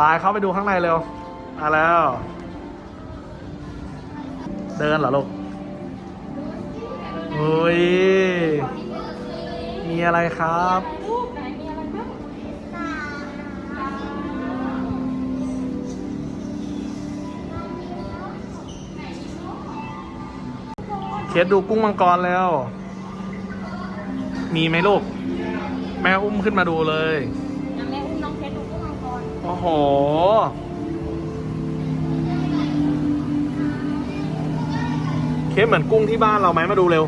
ตายเข้าไปดูข้างในเร็วมาแล้ว เดินเหรอลูกโอ้ย มีอะไรครับไหนมีอะไรบ้างเคสดูกุ้งมังกรแล้ว มีไหมลูก แม่อุ้มขึ้นมาดูเลย โอ้โห เคสเหมือนกุ้งที่บ้านเราไหมมาดูเร็ว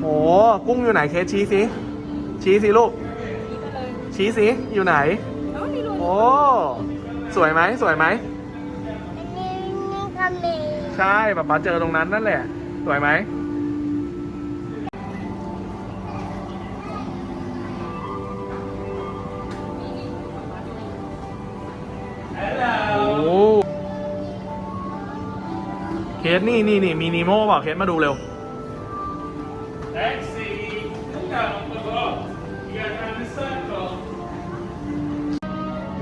โอ้กุ้งอยู่ไหนเคสชี้สิ ชี้สิลูกนี่ก็เลยชี้สิ อยู่ไหนเอ้ามีรูโอ้ สวยไหม สวยไหมนี่นี่ก็มีใช่ป๊าป๊าเจอตรงนั้นนั่นแหละ สวยไหม สนี่นี่นี่มีนีโม่เปล่าเคสมาดูเร็ว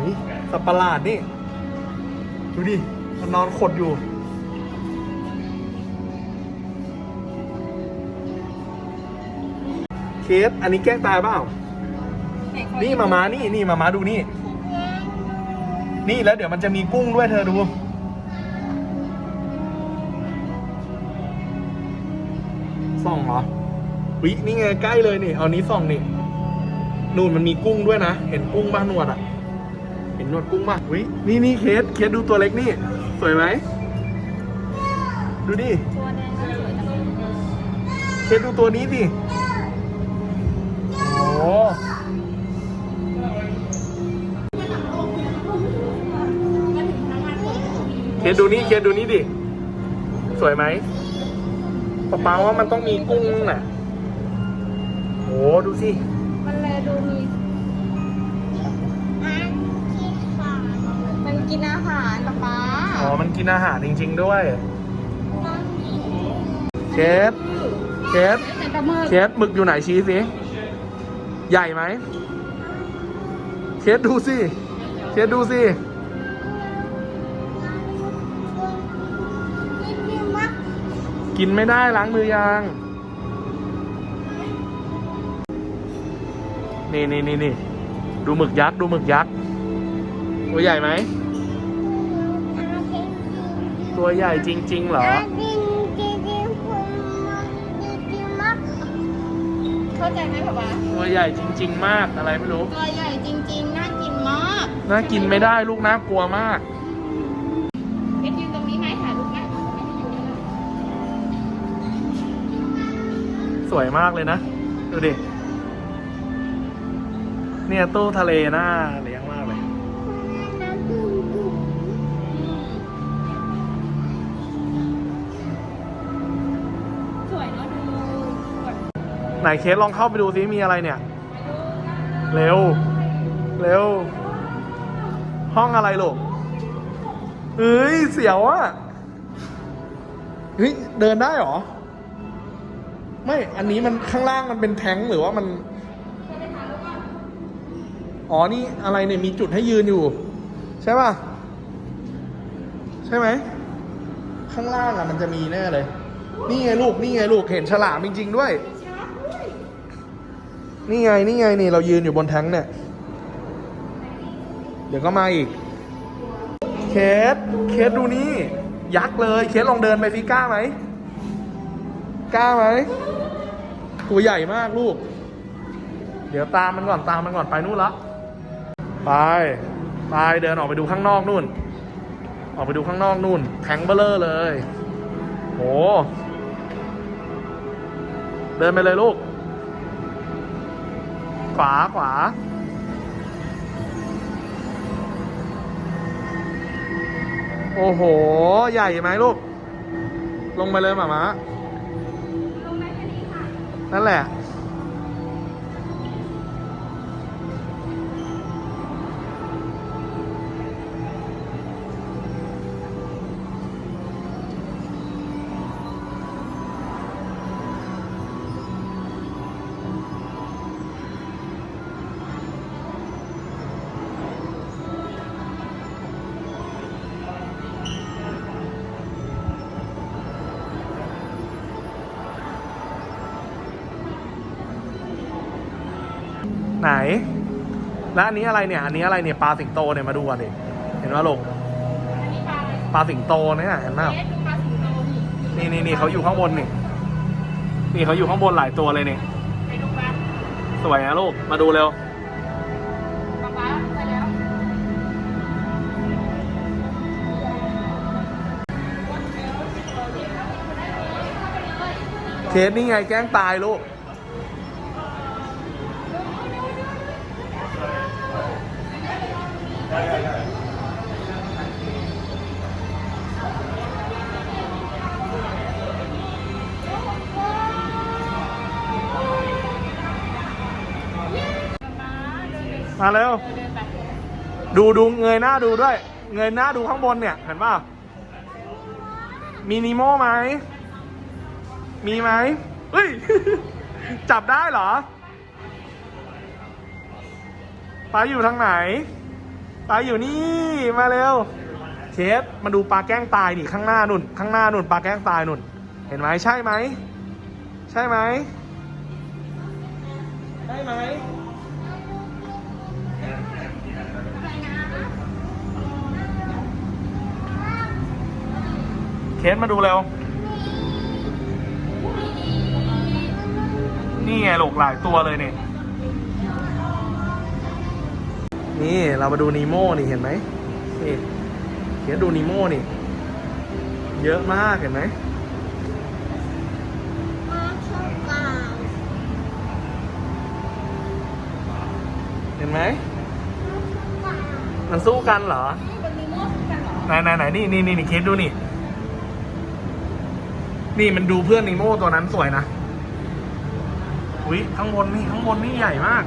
นี่สัตว์ประหลาดนี่ ดูดิ มันนอนขดอยู่ เคส อันนี้แกล้งตายเปล่า นี่มามานี่นี่มามาดูนี่ นี่แล้วเดี๋ยวมันจะมีกุ้งด้วยเธอดู ส่องเหรอวินี่ไงใกล้เลยนี่ เอานี้ส่องนี่นู่นมันมีกุ้งด้วยนะ เห็นกุ้งบ้านนวดอะ เห็นนวดกุ้งป่ะวินี่นี่เคสเคสดูตัวเล็กนี่ สวยไหม ดูดิ ตัวแดงก็สวยจังเลยเคสดูตัวนี้สิ โอ้โหเคสดูนี่เคสดูนี่ดิ สวยไหม ป๊าป๊าว่ามันต้องมีกุ้งน่ะโอ้ดูสิ มันเลยดูมีอันที่สองมันกินอาหารป๊าป๊าอ๋อ มันกินอาหารจริง ๆ ด้วยน้องหญิงเคสเคสแต่ปลาหมึกเคสหมึกอยู่ไหนชี้สิ ใหญ่ไหมเคสดูสิเคสดูสิ กินไม่ได้ล้างมือยัง นี่นี่นี่นี่ดูหมึกยักษ์ดูหมึกยักษ์ตัวใหญ่ไหมอาเทนตัวใหญ่จริง ๆ เหรออาดินดินดินคุณมักดินดินมักเข้าใจไหมป๊าป๊าตัวใหญ่จริง ๆ มากอะไรไม่รู้ ตัวใหญ่จริง ๆ น่ากินมาก น่ากินไม่ได้ลูกน่ากลัวมาก วยมากเลยนะ ดูดิ เนี่ยตู้ทะเลน่าเลี้ยงมากเลย สวยเนาะดูแบบไหนเคสลองเข้าไปดูซิมีอะไรเนี่ย เร็ว เร็ว ห้องอะไรลูกเฮ้ย เสียวอะเฮ้ย เดินได้เหรอ ไม่ อันนี้มันข้างล่างมันเป็นแท้งหรือว่ามัน อ๋อ นี่อะไรเนี่ย มีจุดให้ยืนอยู่ ใช่ป่ะ ใช่ไหม ข้างล่างอะมันจะมีแน่เลย นี่ไงลูก นี่ไงลูก เห็นฉลามจริง ๆ ด้วย นี่ไง นี่ไง นี่เรายืนอยู่บนแท้งเนี่ย เดี๋ยวก็มาอีก เคส เคสดูนี่ ยักษ์เลย เคสลองเดินไปสิก้าไหม กล้าไหมตัวใหญ่มากลูก เดี๋ยวตามมันก่อนตามมันก่อนไปนู่นละ ไป ไปเดินออกไปดูข้างนอกนู่น ออกไปดูข้างนอกนู่น แทงเบลเลอร์เลย โห เดินไปเลยลูก ขวาขวาโอ้โห ใหญ่ไหมลูก ลงไปเลยหมามา นั่นแหละ ไหน แล้วอันนี้อะไรเนี่ย อันนี้อะไรเนี่ยปลาสิงโตเนี่ยมาดูกันดิเห็นว่าลูกอันนปลาอะไรปลาสิงโตเนี่ยเห็นไหมเอ๊ะดูปลาสิงโตนี่นี่นี่เขาอยู่ข้างบนนี่ นี่เขาอยู่ข้างบนหลายตัวเลยนี่สวยนะลูก มาดูเร็วปลาปลาไปแล้วเคสนี่ไงแกล้งตายลูก มาเร็ว ดูดูเงยหน้าดูด้วย เงยหน้าดูข้างบนเนี่ย เห็นป่ะมีนิโม่ไหม มีไหมเฮ้ย จับได้เหรอปลาอยู่ทางไหน ปลาอยู่นี่มาเร็ว เชฟมาดูปลาแกล้งตายนี่ข้างหน้านุ่น ข้างหน้านุ่นปลาแกล้งตายนุ่น เห็นไหมใช่ไหมใช่ไหมใช่ไหมเคสมาดูเร็ว นี่ไงลูกหลายตัวเลยเนี่ย นี่เรามาดูนีโม่นี่เห็นไหมนี่เคสดูนีโม่นี่ เยอะมากเห็นไหมเห็นไหมมันสู้กันเหรอบนไหนไหนไหนนี่นี่นี่นี่คสดูนี่ นี่มันดูเพื่อนนีโม่ตัวนั้นสวยนะอุ้ยข้างบนนี่ข้างบนนี่ใหญ่มาก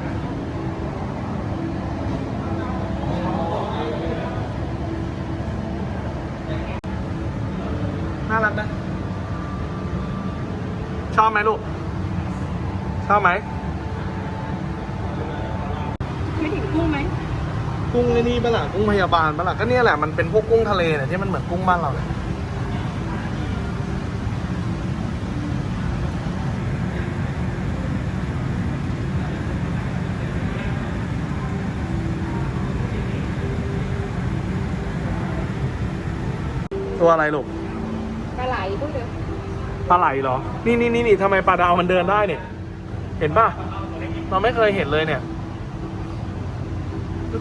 น่ารักนะ ชอบ ไหมลูกชอบไหมไม่ถึงกุ้งไหมกุ้งไอ้นี่ปะล่ะกุ้งพยาบาลปะล่ะก็เนี่ยแหละมันเป็นพวกกุ้งทะเลเนี่ยที่มันเหมือนกุ้งบ้านเราเลยตัวอะไรลูกปลาไหลดูเดี๋ยว ปลาไหลเหรอ นี่นี่นี่นี่ทำไมปลาดาวมันเดินได้เนี่ย เห็นป่ะ เราไม่เคยเห็นเลยเนี่ย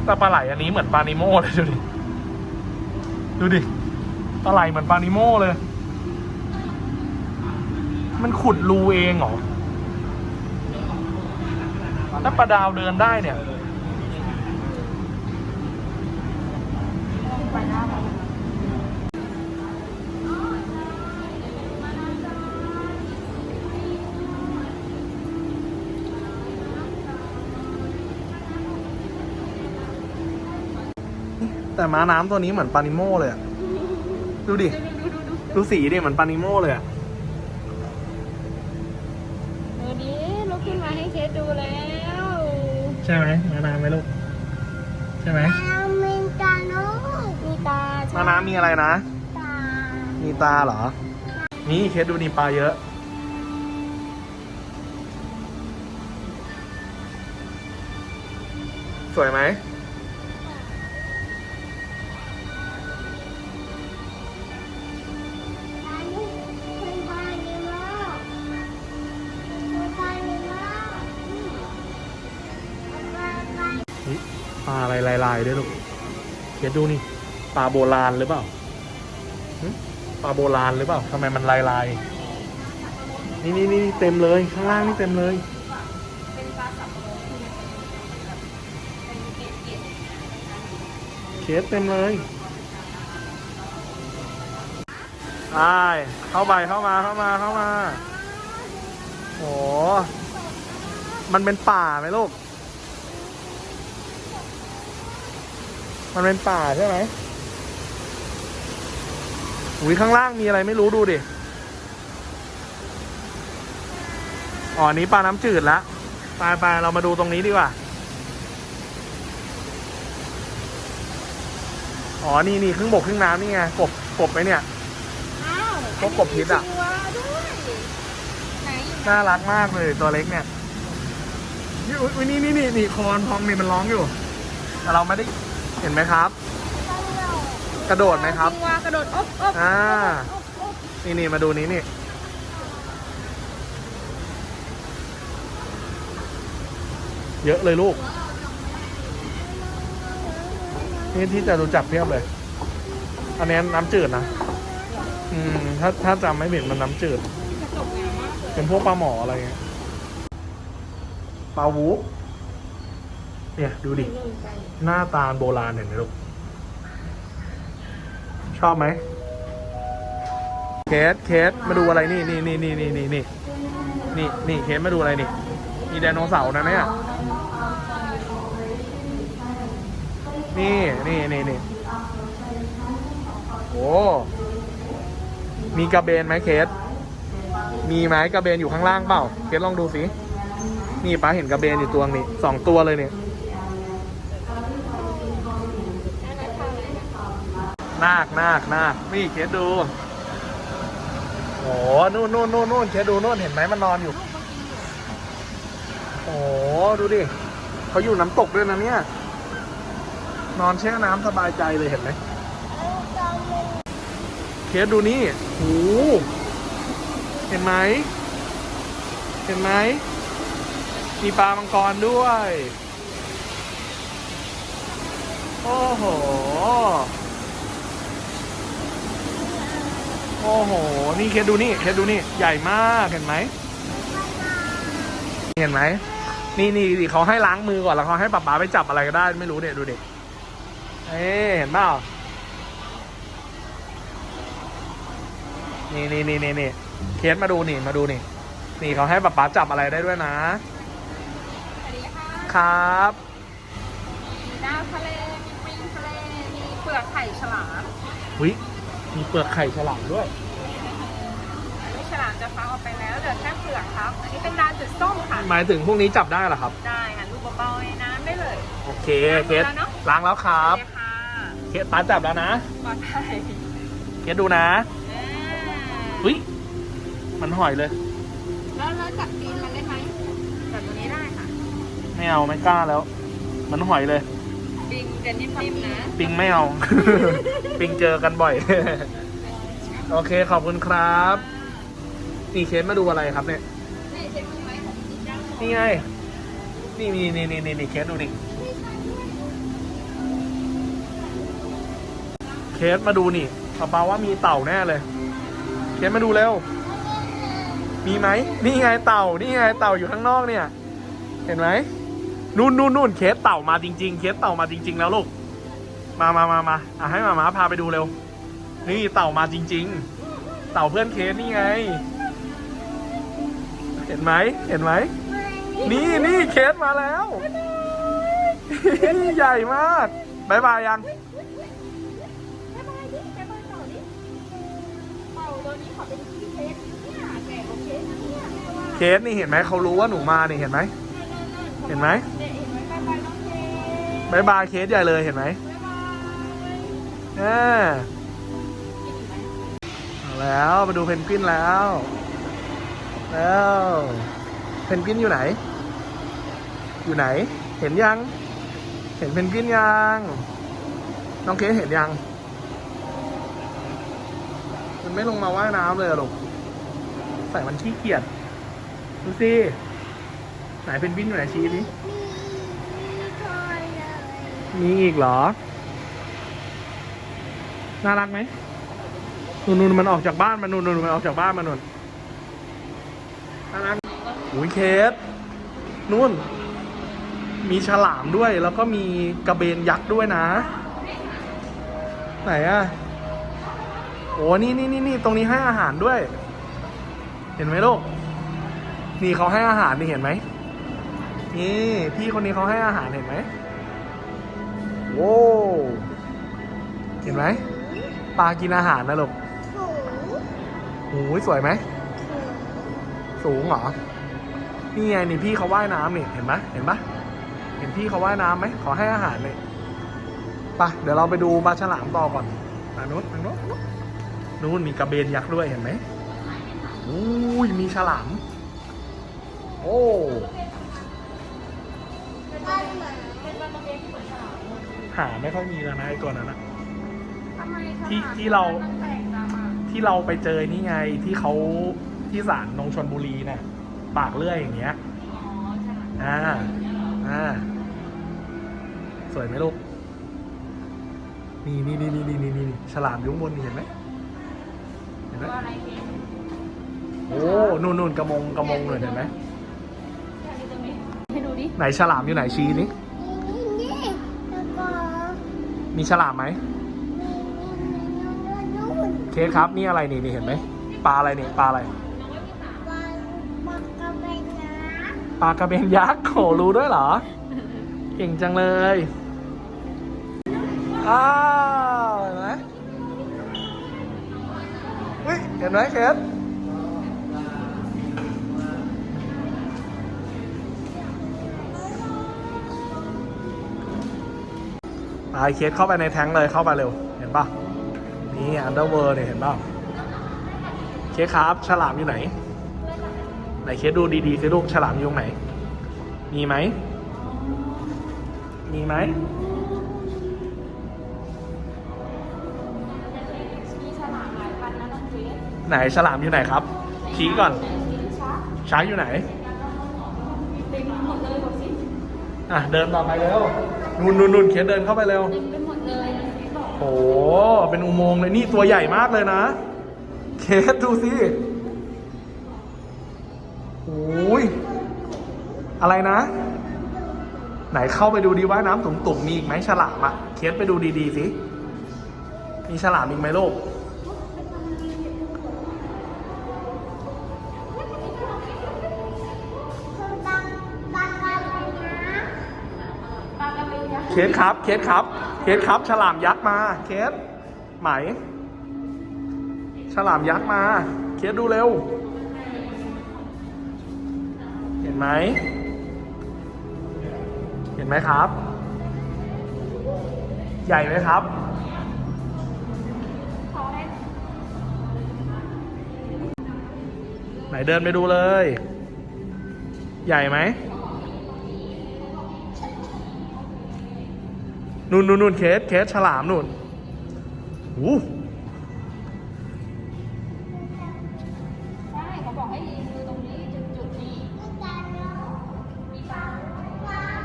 แต่ปลาไหลอันนี้เหมือนปลานิโมเลยดูดิ ดูดิ ปลาไหลเหมือนปลานิโมเลย มันขุดรูเองเหรอถ้าปลาดาวเดินได้เนี่ย ปลาหน้าปลา แต่ม้าน้ำตัวนี้เหมือนปลานิโม่เลยอะดูดิ ดูสีดิเหมือนปลานิโม่เลยอะเออดีลุกขึ้นมาให้เคสดูแล้วใช่ไหมม้าน้ำไหมลูก ใช่ไหมเอาเมนกาโน่มีตาม้าน้ำมีอะไรนะ ตามีตาเหรอ นี่เคสดูนี่ปลาเยอะ สวยไหม อะไรลายๆด้วยลูกเคสดูนี่ปลาโบราณหรือเปล่าปลาโบราณหรือเปล่าทำไมมันลายๆนี่นี่นี่เต็มเลยข้างล่างนี่เต็มเลยเป็ดเป็นเกล็ดเกล็ดเคสเต็มเลยไปเข้าไปเข้ามาเข้ามาเข้ามาโหมันเป็นป่าไหมลูก มันเป็นป่าใช่ไหมอุ้ยข้างล่างมีอะไรไม่รู้ดูดิอ๋ออันนี้ปลาน้ำจืดละไปไปเรามาดูตรงนี้ดีกว่า อ๋อ นี่นี่ครึ่งบกครึ่งน้ำนี่ไง กบ กบไหมเนี่ยอ้าวพวกกบพิษอะมีตัวด้วยไหนอยู่ไหนน่ารักมากเลยตัวเล็กเนี่ยนี่อุ๊ยนี่นี่นี่นี่คอนพองนี่มันร้องอยู่ แต่เราไม่ได้เห็นไหมครับ กระโดดไหมครับว่ากระโดดอบอบอ่า อบอบนี่นี่มาดูนี้นี่ เยอะเลยลูก นี่ที่จะรู้จักเพียบเลย อันนี้น้ำจืดนะ อืม ถ้าถ้าจำไม่ผิดมันน้ำจืดกระจกงามมากเลยเป็นพวกปลาหมออะไรเงี้ย ปลาวูฟ เนี่ยดูดิ หน้าตาโบราณเห็นไหมลูก ชอบไหม เคสเคสมาดูอะไรนี่นี่นี่นี่นี่นี่นี่นี่นี่เคสมาดูอะไรนี่ มีไดโนเสาร์นะเนี่ยนี่นี่นี่นี่โอ้มีกระเบนไหมเคส มีไหมกระเบนอยู่ข้างล่างเปล่า เคสลองดูสิ นี่ป้าเห็นกระเบนอยู่ตัวนี้สองตัวเลยเนี่ย นาคนาคนาคนี่เคสดูโอ้นู่นนู่นนู่นนู่นเคสดูนู่นเห็นไหมมันนอนอยู่ โอ้ดูดิเขาอยู่น้ำตกด้วยนะเนี่ย นอนแช่น้ำสบายใจเลยเห็นไหมเคสดูนี่หูเห็นไหม เห็นไหม มีปลามังกรด้วย โอ้โห โอ้โห นี่เคสดูนี่เคสดูนี่ ใหญ่มากเห็นไหม เห็นไหมนี่นี่นี่เขาให้ล้างมือก่อนแล้วเขาให้ป๊าป๊าไปจับอะไรก็ได้ ไม่รู้เนี่ยดูเด็กเอ้เห็นเปล่านี่นี่นี่นี่นี่เคสมาดูนี่มาดูนี่ นี่เขาให้ป๊าป๊าจับอะไรได้ด้วยนะ สวัสดีค่ะครับ มีดาวทะเล มีปิงทะเล มีเปลือกไข่ฉลามวิ มีเปลือกไข่ฉลามด้วย อันนี้ฉลามจะฟักออกไปแล้วเหลือแค่เปลือกครับ อันนี้เป็นดาวจุดส้มค่ะ หมายถึงพวกนี้จับได้เหรอครับ ได้ค่ะลูกเบาๆในน้ำได้เลย โอเคเคสล้างแล้วครับเลยค่ะเคสป๊าจับแล้วนะ ปลอดภัยเคสดูนะอ่าวิมันหอยเลย แล้วเราจับตีนมันได้ไหมจับตัวนี้ได้ค่ะ ไม่เอาไม่กล้าแล้ว มันหอยเลย ปิงจะนิ่มๆนะ ปิงไม่เอา ปิงเจอกันบ่อย โอเคขอบคุณครับนี่เคสมาดูอะไรครับเนี่ย นี่เช็คมือไหมของจริงจังนี่ไงนี่นี่นี่นี่นี่นี่เคสดูดิ เคสมาดูนี่ป้าปาว่ามีเต่าแน่เลย เคสมาดูเร็ว มีไหม นี่ไงเต่า นี่ไงเต่าอยู่ข้างนอกเนี่ย เห็นไหม นู่นนู่นนู่นเคสเต่ามาจริง ๆ เคสเต่ามาจริง ๆ แล้วลูก มามามามาอะให้มามาพาไปดูเร็ว นี่เต่ามาจริง ๆ เต่าเพื่อนเคสนี่ไง เห็นไหมเห็นไหม นี่นี่เคสมาแล้ว ใหญ่มากบายบายยังเคสนี่เห็นไหมเขารู้ว่าหนูมานี่เห็นไหม เห็นไหม บายบายเคสใหญ่เลยเห็นไหมบายบายอ่าแล้วมาดูเพนกวินแล้ว แล้วเพนกวินอยู่ไหน อยู่ไหน เห็นยัง เห็นเพนกวินยัง น้องเคสเห็นยัง มันไม่ลงมาว่ายน้ำเลยอะลูกใส่มันขี้เกียจดูสิไหนเพนกวินอยู่ไหนชี้ดิมีมีคอยเลย มีอีกเหรอ น่ารักไหมนู่นนู่นมันออกจากบ้านมันนู่นนู่นมันออกจากบ้านมันนู่นน่ารักอุ้ยเคสนู่น มีฉลามด้วย แล้วก็มีกระเบนยักษ์ด้วยนะ ไหนอะโอ้นี่นี่นี่นี่ตรงนี้ให้อาหารด้วย เห็นไหมลูก นี่เขาให้อาหารนี่เห็นไหมนี่พี่คนนี้เขาให้อาหารเห็นไหม โว้วเห็นไหมปลากินอาหารนะลูกหูโอ้ยสวยไหม สูงเหรอ นี่ไงนี่พี่เขาว่ายน้ำนี่เห็นไหมเห็นปะเห็นพี่เขาว่ายน้ำไหมขอให้อาหารเลยไปะเดี๋ยวเราไปดูปลาฉลามต่อก่อนทางนู้นทางนู้นนู้นมีกระเบนยักษ์ด้วยเห็นไหมอุ้ยมีฉลาม โอ้ หาไม่ค่อยมีแล้วนะไอตัวนั้นอะ ทำไมฉลามที่ที่เรา มันแปลกจังอะที่เราไปเจอนี่ไงที่เขาที่ศาลนงชนบุรีน่ะปากเลื่อยอย่างเงี้ย อ๋อฉลามอ่า อ่า สวยไหมลูก นี่นี่นี่นี่นี่นี่นี่ฉลามอยุ้งบนนี่เห็นไหมเห็นไหมตัวอะไรเพนโอ้นู่นนู่นกระมงกระมงเลยเห็นไหมให้ดูดิไหนฉลามอยู่ไหนชี้นี่นี่นี่นี่แล้วก็ มีฉลามไหมเคสครับนี่อะไรนี่นี่เห็นไหมปลาอะไรนี่ปลาอะไรวางวากระเบนนะปลากระเบนยักษ์โหรู้ด้วยเหรอ เก่งจังเลยอ้าวเห็นไหมเฮ้ยเห็นไหมเคส ไปเคสเข้าไปในแท้งเลยเข้าไปเร็ว เห็นปะนี่อันเดอร์เวิร์เนี่ยเห็นปะเคสครับ ฉลามอยู่ไหน ไหนเคสดูดีๆสิลูกฉลามอยู่ตรงไหน มีไหม มีไหมมีฉลามหลายพันนะน้องเจสไหนฉลามอยู่ไหนครับ ชี้ก่อนชักช้างอยู่ไหนเต็มหมดเลยบอกสิอะเดินต่อไปเร็ว นุ่นนุ่นนุ่นเคสเดินเข้าไปเร็ว เต็มไปหมดเลยน้องเจสบอกโอ้โหเป็นอุโมงค์เลยนี่ตัวใหญ่มากเลยนะ เคสดูสิโอ้ย อะไรนะ ไหนเข้าไปดูดีว่าน้ำตุ่มๆมีอีกไหมฉลามอะเคสไปดูดีๆสิ มีฉลามอีกไหมลูก เคสครับ เคสครับ เคสครับ ฉลามยักษ์มา เคสไหม ฉลามยักษ์มา เคสดูเร็ว เห็นไหม เห็นไหมครับ ใหญ่ไหมครับให้ไหนเดินไปดูเลย ใหญ่ไหม นู่นนู่นนู่นเคสเคสฉลามนู่นหูใช่เขาบอกให้ยืนดูตรงนี้จุดจุดๆนี้ มีการเนาะมีปลาวาง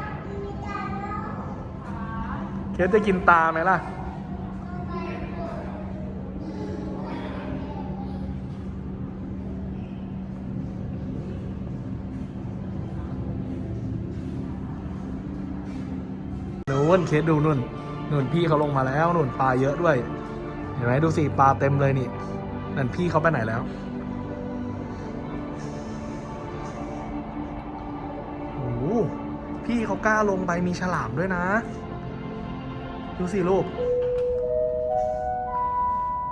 มีการเนาะเคสจะกินตาไหมล่ะ นู่นเคสดูนู่นนู่นพี่เขาลงมาแล้วนู่นปลาเยอะด้วย เห็นไหมดูสิปลาเต็มเลยนี่นั่นพี่เขาไปไหนแล้วโอ้โหพี่เขากล้าลงไปมีฉลามด้วยนะ ดูสิลูก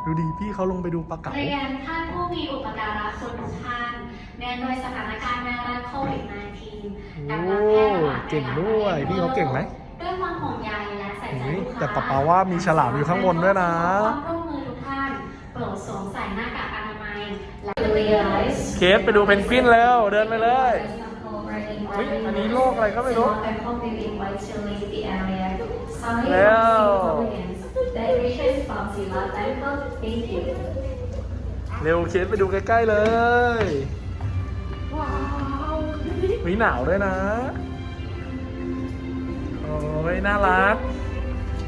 ดูดีพี่เขาลงไปดูปลาเก๋าเรียนท่านผู้มีอุปการะคุณทุกท่านเนื่องด้วยสถานการณ์ไวรัสโควิด -19 โอ้กำลังแพร่ระบาดในเก่งด้วย พี่เขาเก่งไหมด้วย ความห่วงใยและใส่ใจเฮ้ยลูกค้าแต่ป๊าป๊าว่ามีฉลามอยู่ข้างบนด้วยนะความร่วมมือทุกท่านโปรดสวมใส่หน้ากากอนามัยและ realize เคสไปดูเพนกวินแล้วเดินไปเลยเฮ้ยอันนี้โรคอะไรก็ไม่รู้แล้วเร็วเคสไปดูใกล้ ๆ เลย ว้าวดูดิมีหนาวด้วยนะ โอ้ยน่ารัก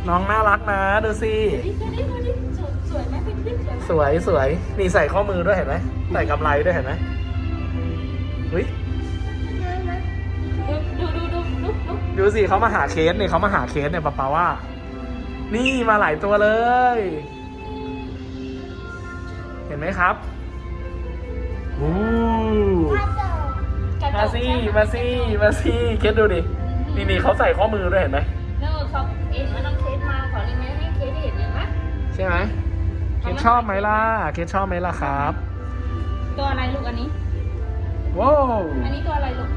น้องน่ารักนะดูสิสวยสวยไหมสวยสวยนี่ใส่ข้อมือด้วยเห็นไหมใส่กำไรด้วยเห็นไหมเฮ้ยดูดูดูดูดูดูสิเขามาหาเคสเนี่ยเขามาหาเคสเนี่ยป๊าป๊าว่า นี่มาหลายตัวเลย เห็นไหมครับอู้มาสิมาสิมาสิเคสดูดิ นี่นี่เขาใส่ข้อมือด้วยเห็นไหมเนอะเขาเห็นว่าน้องเคสมาขอเลยไหมให้เคสได้เห็นเลยไหมใช่ไหมเคสชอบไหมล่ะเคสชอบไหมล่ะครับ ตัวอะไรลูกอันนี้ว้าวอันนี้ตัวอะไรลูก